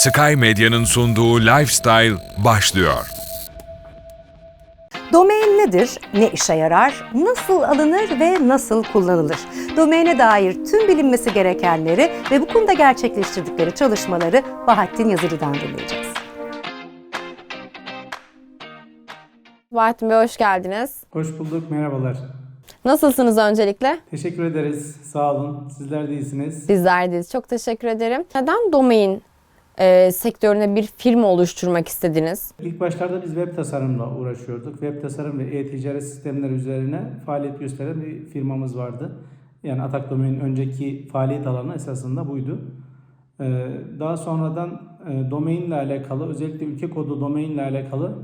Sky Medya'nın sunduğu Lifestyle başlıyor. Domain nedir, ne işe yarar, nasıl alınır ve nasıl kullanılır? Domaine dair tüm bilinmesi gerekenleri ve bu konuda gerçekleştirdikleri çalışmaları Bahattin Yazıcı'dan dinleyeceğiz. Bahattin Bey hoş geldiniz. Hoş bulduk, merhabalar. Nasılsınız öncelikle? Teşekkür ederiz, sağ olun. Sizler de iyisiniz. Bizler deyiz. Çok teşekkür ederim. Neden domain e, sektörüne bir firma oluşturmak istediniz? İlk başlarda biz web tasarımla uğraşıyorduk. Web tasarım ve e-ticaret sistemleri üzerine faaliyet gösteren bir firmamız vardı. Yani Atak Domain'in önceki faaliyet alanı esasında buydu. Ee, Daha sonradan e, domainle alakalı, özellikle ülke kodu domainle alakalı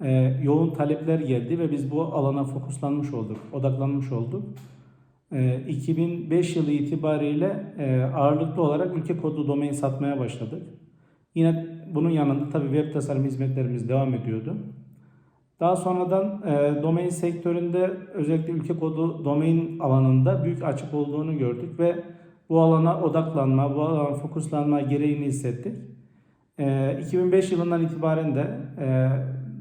e, yoğun talepler geldi ve biz bu alana fokuslanmış olduk, odaklanmış olduk. Ee, 2005 yılı itibariyle e, ağırlıklı olarak ülke kodu domain satmaya başladık. Yine bunun yanında tabii web tasarım hizmetlerimiz devam ediyordu. Daha sonradan e, domain sektöründe özellikle ülke kodu domain alanında büyük açık olduğunu gördük ve bu alana odaklanma, bu alana fokuslanma gereğini hissettik. E, 2005 yılından itibaren de e,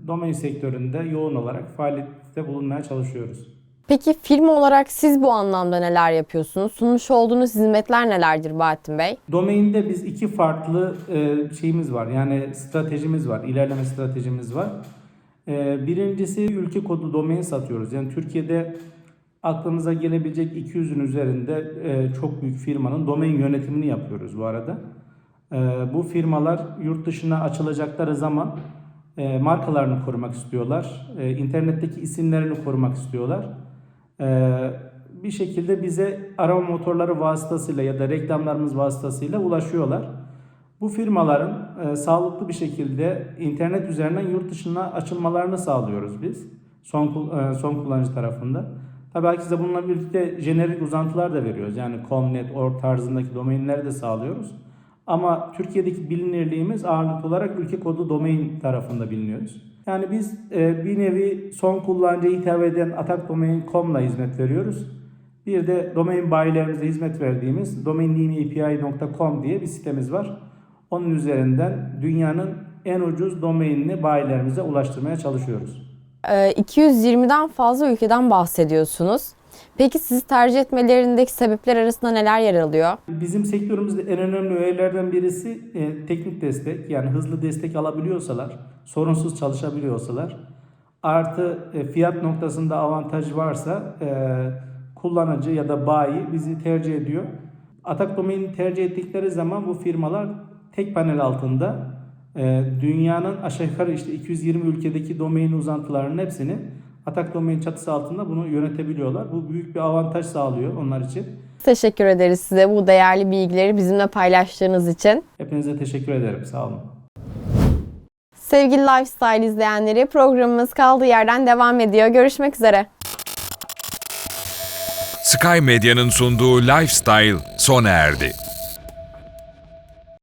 domain sektöründe yoğun olarak faaliyette bulunmaya çalışıyoruz. Peki firma olarak siz bu anlamda neler yapıyorsunuz? Sunmuş olduğunuz hizmetler nelerdir Bahattin Bey? Domainde biz iki farklı e, şeyimiz var. Yani stratejimiz var, ilerleme stratejimiz var. E, birincisi ülke kodu domain satıyoruz. Yani Türkiye'de aklınıza gelebilecek 200'ün üzerinde e, çok büyük firmanın domain yönetimini yapıyoruz bu arada. Bu firmalar yurt dışına açılacakları zaman markalarını korumak istiyorlar. İnternetteki isimlerini korumak istiyorlar. Ee, bir şekilde bize arama motorları vasıtasıyla ya da reklamlarımız vasıtasıyla ulaşıyorlar. Bu firmaların e, sağlıklı bir şekilde internet üzerinden yurt dışına açılmalarını sağlıyoruz biz. Son e, son kullanıcı tarafında. Tabii herkese bununla birlikte jenerik uzantılar da veriyoruz. Yani .net, org tarzındaki domainleri de sağlıyoruz. Ama Türkiye'deki bilinirliğimiz ağırlıklı olarak ülke kodu domain tarafında biliniyoruz. Yani biz e, bir nevi son kullanıcıya hitap eden atakdomain.com'la hizmet veriyoruz. Bir de domain bayilerimize hizmet verdiğimiz domainnameapi.com diye bir sitemiz var. Onun üzerinden dünyanın en ucuz domainini bayilerimize ulaştırmaya çalışıyoruz. E, 220'den fazla ülkeden bahsediyorsunuz. Peki sizi tercih etmelerindeki sebepler arasında neler yer alıyor? Bizim sektörümüzde en önemli öğelerden birisi e, teknik destek. Yani hızlı destek alabiliyorsalar, sorunsuz çalışabiliyorsalar, artı e, fiyat noktasında avantaj varsa e, kullanıcı ya da bayi bizi tercih ediyor. Atak domaini tercih ettikleri zaman bu firmalar tek panel altında e, dünyanın aşağı yukarı işte 220 ülkedeki domain uzantılarının hepsini Atak domain çatısı altında bunu yönetebiliyorlar. Bu büyük bir avantaj sağlıyor onlar için. Teşekkür ederiz size bu değerli bilgileri bizimle paylaştığınız için. Hepinize teşekkür ederim. Sağ olun. Sevgili Lifestyle izleyenleri programımız kaldığı yerden devam ediyor. Görüşmek üzere. Sky Medya'nın sunduğu Lifestyle sona erdi.